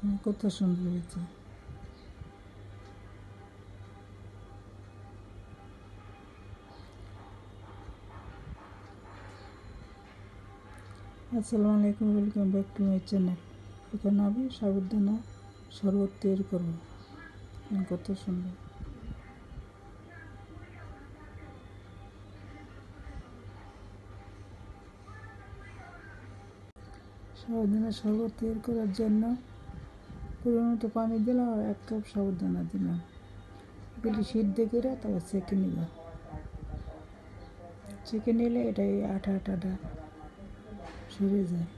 কত সুন্দর হয়েছে আসসালামু আলাইকুম welcome back to my channel এখানে আমি সাবুদানা শরবত তৈরি করব। কত সুন্দর সাবুদানা শরবত তৈরি করার জন্য পরিমাণত পানি দিলাম আর এক কাপ সাবুদানা দিলাম। এগুলি সিদ্ধ করে তারপর সেঁকে নিব সেঁকে নিলে এটা এই আঠা আঠাটা সরে যায়।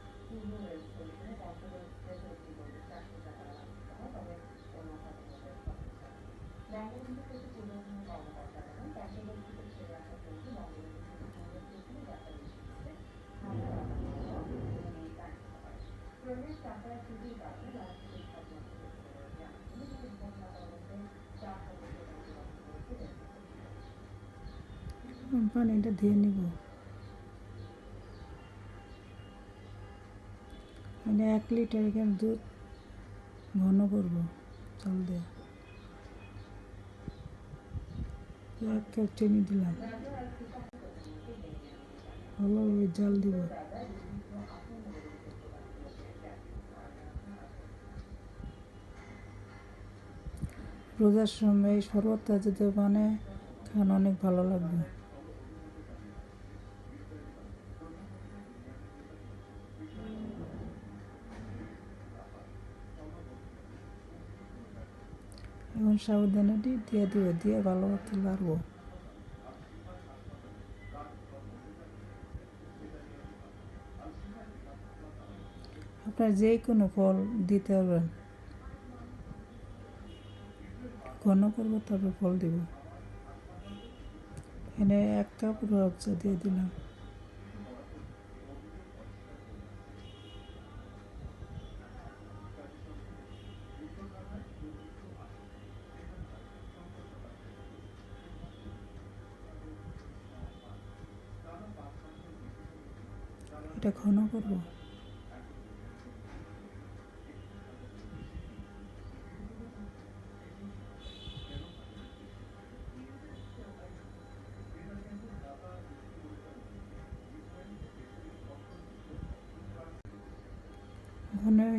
পানিটা দিয়ে নিব মানে এক লিটার এখানে দুধ ঘন করব জল দিয়ে এক কাপ চিনি দিলাম ভালোভাবে জল দিব রোজার সময় শরবতটা যদি মানে খান অনেক ভালো লাগবে। এবং সাবধানাটি দিয়ে দিব দিয়ে ভালো মতো লাগবো আপনার যে কোনো ফল দিতে পারবেন। ঘন করব তারপর ফল দিব। এখানে এক কাপ রবজা দিয়ে দিলাম। এটা ঘন করব।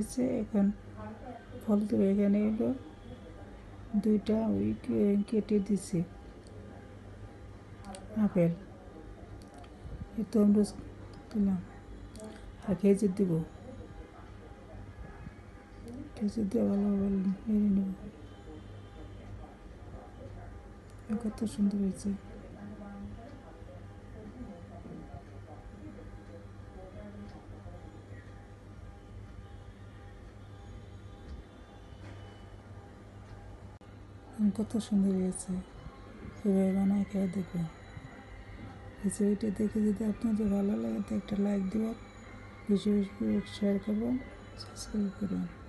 হয়েছে, এখন ফল দেবে এখানে এলো। দুইটা ওই কেটে দিছি। আপেল। এই তরমুজ দিলাম। আর খেজুর দিব। খেজুর দিয়ে ভালোভাবে মেরে নেব। কত সুন্দর হয়েছে। কত সুন্দর হয়েছে। এভাবে বানায় খেয়ে দেখবেন রেসিপিটা দেখে যদি আপনাদের ভালো লাগে, তো একটা লাইক দেবেন বেশি বেশি শেয়ার করবেন সাবস্ক্রাইব করবেন।